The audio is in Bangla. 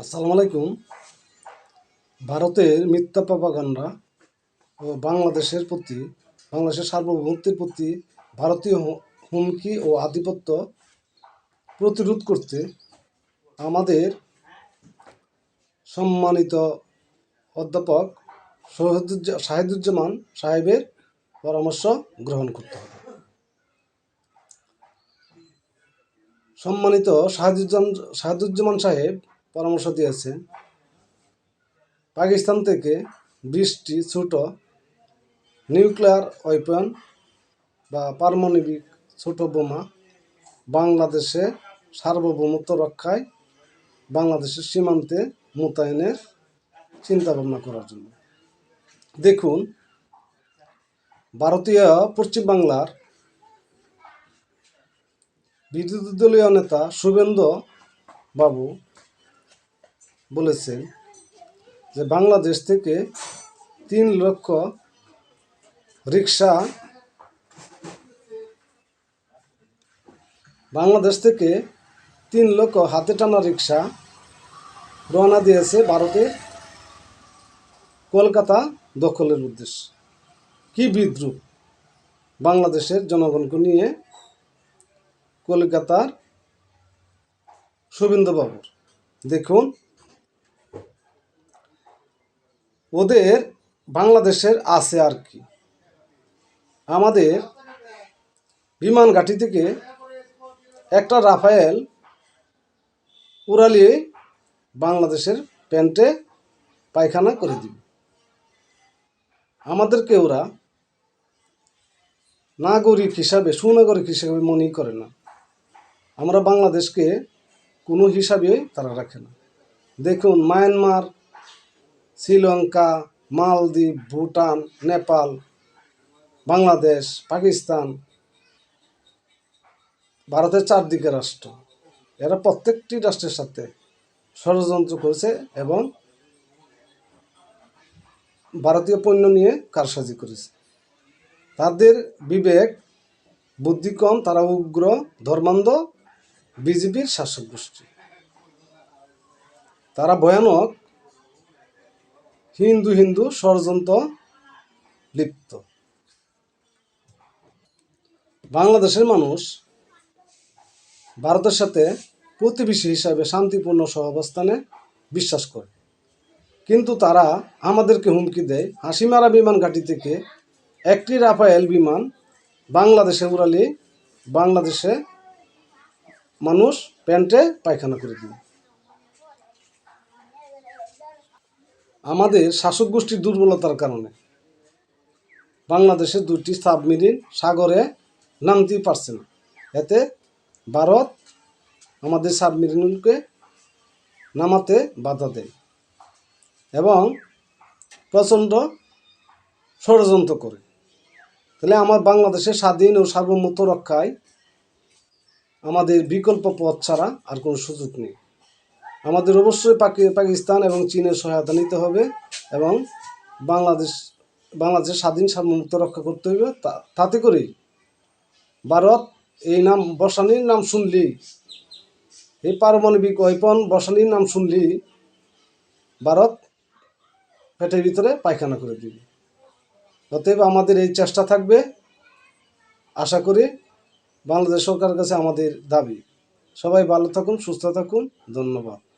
আসসালামু আলাইকুম। ভারতের মিথ্যা প্রপাগান্ডা ও বাংলাদেশের প্রতি, বাংলাদেশের সার্বভৌমত্বের প্রতি ভারতীয় হুমকি ও আধিপত্য প্রতিরোধ করতে আমাদের সম্মানিত অধ্যাপক শহীদুজ্জা, শাহিদুজ্জামান সাহেবের পরামর্শ গ্রহণ করতে হবে। সম্মানিত শাহিদুজ্জামান সাহেব পরামর্শ দিয়েছে পাকিস্তান থেকে বৃষ্টি ছোট, নিউক্লিয়ার ওয়েপন বা পারমাণবিক ছোট বোমা বাংলাদেশে সার্বভৌমত্ব রক্ষায় বাংলাদেশের সীমান্তে মোতায়েনের চিন্তা ভাবনা করার জন্য। দেখুন, ভারতীয় পশ্চিমবাংলার বিরোধী দলীয় নেতা শুভেন্দু বাবু বলেছেন যে বাংলাদেশ থেকে তিন লক্ষ রিক্সা বাংলাদেশ থেকে তিন লক্ষ হাতে টানা রিক্সা রওনা দিয়েছে ভারতে কলকাতা দখলের উদ্দেশ্যে। কি বিদ্রুপ বাংলাদেশের জনগণকে নিয়ে কলকাতার শুভেন্দুবাবুর দেখুন ওদের বাংলাদেশের আছে আর কি। আমাদের বিমান ঘাঁটি থেকে একটা রাফায়েল উড়ালিয়ে বাংলাদেশের প্যান্টে পায়খানা করে দিবে। আমাদেরকে ওরা নাগরিক হিসাবে, সুনাগরিক হিসাবে মনেই করে না। আমরা বাংলাদেশকে কোনো হিসাবে তারা রাখে না। দেখুন, মায়ানমার শ্রীলঙ্কা, মালদ্বীপ, ভুটান, নেপাল, বাংলাদেশ, পাকিস্তান, ভারতের চারদিকে রাষ্ট্র। এরা প্রত্যেকটি রাষ্ট্রের সাথে ষড়যন্ত্র করেছে এবং ভারতীয় পণ্য নিয়ে কারসাজি করেছে। তাদের বিবেক বুদ্ধি কম তারা উগ্র, ধর্মান্ধ বিজেপির শাসক গোষ্ঠী তারা ভয়ানক হিন্দু হিন্দু ষড়যন্ত্র লিপ্ত। বাংলাদেশের মানুষ ভারতের সাথে প্রতিবেশী হিসাবে শান্তিপূর্ণ সহাবস্থানে বিশ্বাস করে। কিন্তু তারা আমাদেরকে হুমকি দেয় হাসিমারা বিমান ঘাঁটি থেকে একটি রাফায়েল বিমান বাংলাদেশে উড়ালে বাংলাদেশে মানুষ প্যান্টে পায়খানা করে দিবে। আমাদের শাসক গোষ্ঠীর দুর্বলতার কারণে বাংলাদেশের দুটি সাবমেরিন সাগরে নামতেই পারছে না। এতে ভারত আমাদের সাবমেরিনকে নামাতে বাধা দেয় এবং প্রচণ্ড ষড়যন্ত্র করে। তাহলে আমার বাংলাদেশের স্বাধীন ও সার্বভৌমত্ব রক্ষায় আমাদের বিকল্প পথ ছাড়া আর কোনো সুযোগ নেই। আমাদের অবশ্যই পাকি- পাকিস্তান এবং চীনের সহায়তা নিতে হবে এবং বাংলাদেশ, বাংলাদেশের স্বাধীন সার্বভৌমত্ব রক্ষা করতে হবে। তাতে করেই ভারত এই নাম বসানির নাম শুনলি এই পারমাণবিক ওয়েপন বসানির নাম শুনলি ভারত পেটের ভিতরে পায়খানা করে দিবে। অতএব আমাদের এই চেষ্টা থাকবে। আশা করি বাংলাদেশ সরকারের কাছে আমাদের দাবি। সবাই ভালো থাকুন, সুস্থ থাকুন। ধন্যবাদ।